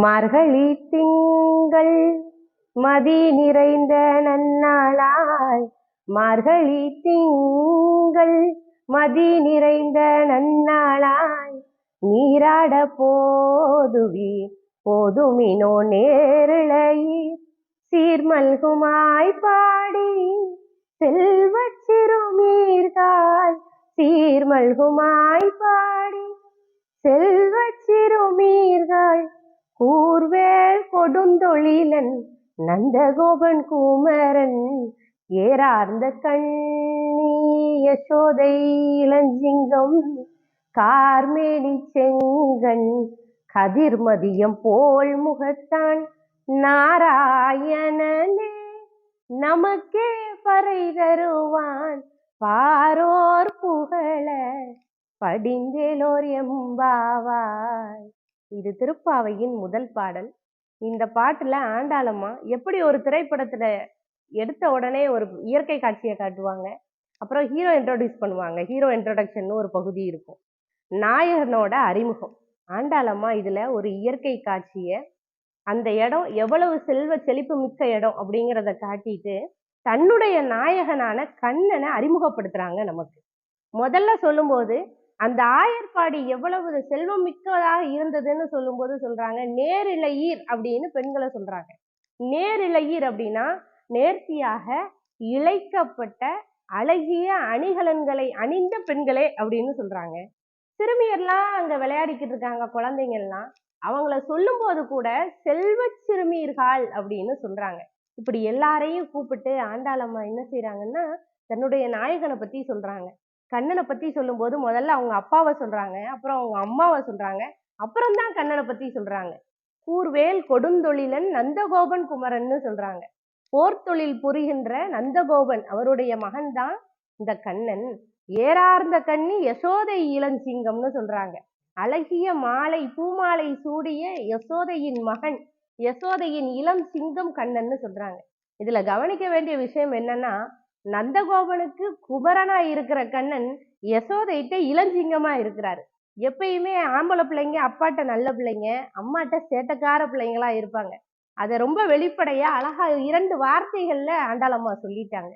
மார்கழி திங்கள் மதி நிறைந்த நன்னாளாய். மார்கழி திங்கள் மதி நிறைந்த நன்னாளாய். நீராட போதுவி போதுமினோ நேரிழையீர் சீர்மல்குமாய் பாடி செல்வச் சிறுமீர்கால். சீர்மல்குமாய் பாடி செல்வச் சிறுமீர்கள் கூர்வேல் கொடுந்தொழிலன் நந்தகோபன் குமரன் ஏறார்ந்த கண்ணி யசோதை இளஞ்சிங்கம் கார்மேனி செங்கன் கதிர்மதியம் போல் முகத்தான் நாராயணனே. நமக்கே பறை தருவான் பாரோர் புகழ படிந்தேலோர் எம்பாவாய். இது திருப்பாவையின் முதல் பாடல். இந்த பாட்டுல ஆண்டாளம்மா எப்படி ஒரு திரைப்படத்துல எடுத்த உடனே ஒரு இயற்கை காட்சியை காட்டுவாங்க. அப்புறம் ஹீரோ இன்ட்ரோடியூஸ் பண்ணுவாங்க. ஹீரோ இன்ட்ரோடக்ஷன் ஒரு பகுதி இருக்கும். நாயகனோட அறிமுகம். ஆண்டாளம்மா இதுல ஒரு இயற்கை காட்சியை அந்த இடம் எவ்வளவு செல்வ செழிப்பு மிக்க இடம் அப்படிங்கிறத காட்டிட்டு தன்னுடைய நாயகனான கண்ணனை அறிமுகப்படுத்துறாங்க நமக்கு. முதல்ல சொல்லும்போது அந்த ஆயர்பாடி எவ்வளவு செல்வம் மிக்கதாக இருந்ததுன்னு சொல்லும்போது சொல்றாங்க நேரிழையீர் அப்படின்னு பெண்களை சொல்றாங்க. நேரிழையீர் அப்படின்னா நேர்த்தியாக இழைக்கப்பட்ட அழகிய அணிகலன்களை அணிந்த பெண்களே அப்படின்னு சொல்றாங்க. சிறுமியர்லாம் அங்க விளையாடிக்கிட்டு இருக்காங்க குழந்தைங்கள்லாம். அவங்கள சொல்லும்போது கூட செல்வச் சிறுமியர்கள் அப்படின்னு சொல்றாங்க. இப்படி எல்லாரையும் கூப்பிட்டு ஆண்டாளம்மா என்ன செய்யறாங்கன்னா தன்னுடைய நாயகனை பத்தி சொல்றாங்க. கண்ணனை பத்தி சொல்லும்போது முதல்ல அவங்க அப்பாவை சொல்றாங்க அப்புறம் அவங்க அம்மாவை சொல்றாங்க அப்புறம் தான் கண்ணனை பத்தி சொல்றாங்க. கூர்வேல் கொடுந்தொழிலன் நந்தகோபன் குமரன்னு சொல்றாங்க. போர்த்தொழில் புரிகின்ற நந்தகோபன் அவருடைய மகன்தான் இந்த கண்ணன். ஏறார்ந்த கண்ணி யசோதை இளஞ்சிங்கம்னு சொல்றாங்க. அழகிய மாலை பூமாலை சூடிய யசோதையின் மகன் யசோதையின் இளம் சிங்கம் கண்ணன்னு சொல்றாங்க. இதுல கவனிக்க வேண்டிய விஷயம் என்னன்னா நந்தகோபனுக்கு குமரனா இருக்கிற கண்ணன் யசோதைட்ட இளஞ்சிங்கமா இருக்கிறாரு. எப்பயுமே ஆம்பளை பிள்ளைங்க அப்பாட்ட நல்ல பிள்ளைங்க அம்மாட்ட சேட்டக்கார பிள்ளைங்களா இருப்பாங்க. அதை ரொம்ப வெளிப்படையா அழகா இரண்டு வார்த்தைகள்ல ஆண்டாளம்மா சொல்லிட்டாங்க.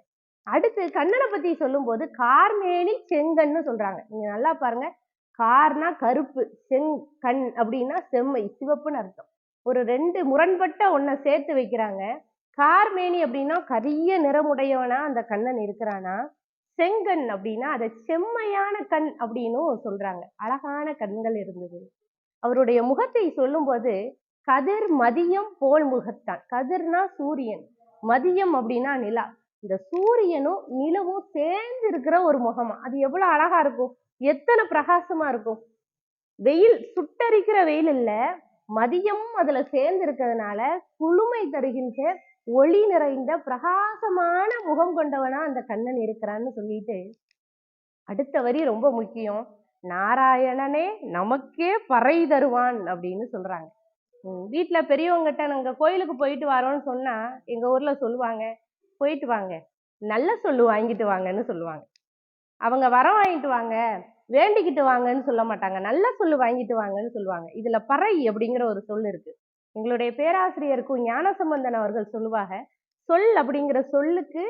அடுத்து கண்ணனை பத்தி சொல்லும்போது கார்மேனி செங்கன்னு சொல்றாங்க. நீங்க நல்லா பாருங்க. கார்னா கருப்பு செங் கண் அப்படின்னா செம்மை சிவப்புன்னு அர்த்தம். ஒரு ரெண்டு முரண்பட்ட ஒன்றை சேர்த்து வைக்கிறாங்க. கார்மேனி அப்படின்னா கரிய நிறமுடையவனா அந்த கண்ணன் இருக்கிறானா? செங்கண் அப்படின்னா அதை செம்மையான கண் அப்படின்னும் சொல்றாங்க. அழகான கண்கள் இருந்தது. அவருடைய முகத்தை சொல்லும்போது கதிர் மதியம் போல் முகத்தான். கதிர்னா சூரியன். மதியம் அப்படின்னா நிலா. இந்த சூரியனும் நிலவும் சேர்ந்து இருக்கிற ஒரு முகமா? அது எவ்வளவு அழகா இருக்கும். எத்தனை பிரகாசமா இருக்கும். வெயில் சுட்டரிக்கிற வெயில் இல்ல. மதியமும் அதுல சேர்ந்து இருக்கிறதுனால குளுமை தருகின்ற ஒளி நிறைந்த பிரகாசமான முகம் கொண்டவனா அந்த கண்ணன் இருக்கிறான்னு சொல்லிட்டு அடுத்த வரி ரொம்ப முக்கியம். நாராயணனே நமக்கே பறை தருவான் அப்படின்னு சொல்றாங்க. வீட்டில் பெரியவங்ககிட்ட நாங்க கோயிலுக்கு போயிட்டு வரோம்னு சொன்னா எங்க ஊர்ல சொல்லுவாங்க போயிட்டு வாங்க நல்ல சொல்லு வாங்கிட்டு வாங்கன்னு சொல்லுவாங்க. அவங்க வரம் வாங்கிட்டு வாங்க வேண்டிக்கிட்டு வாங்கன்னு சொல்ல மாட்டாங்க. நல்ல சொல்லு வாங்கிட்டு வாங்கன்னு சொல்லுவாங்க. இதுல பறை அப்படிங்கிற ஒரு சொல் இருக்கு. எங்களுடைய பேராசிரியருக்கும் ஞானசம்பந்தன் அவர்கள் சொல்லுவாங்க சொல் அப்படிங்கிற சொல்லுக்கு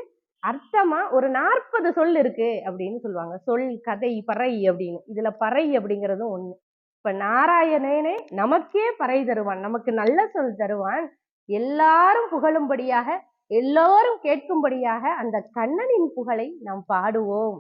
அர்த்தமா ஒரு நாற்பது சொல் இருக்கு அப்படின்னு சொல்லுவாங்க. சொல் கதை பறை அப்படின்னு. இதுல பறை அப்படிங்கிறதும் ஒண்ணு. இப்ப நாராயணனே நமக்கே பறை தருவான். நமக்கு நல்ல சொல் தருவான். எல்லாரும் புகழும்படியாக எல்லோரும் கேட்கும்படியாக அந்த கண்ணனின் புகழை நாம் பாடுவோம்.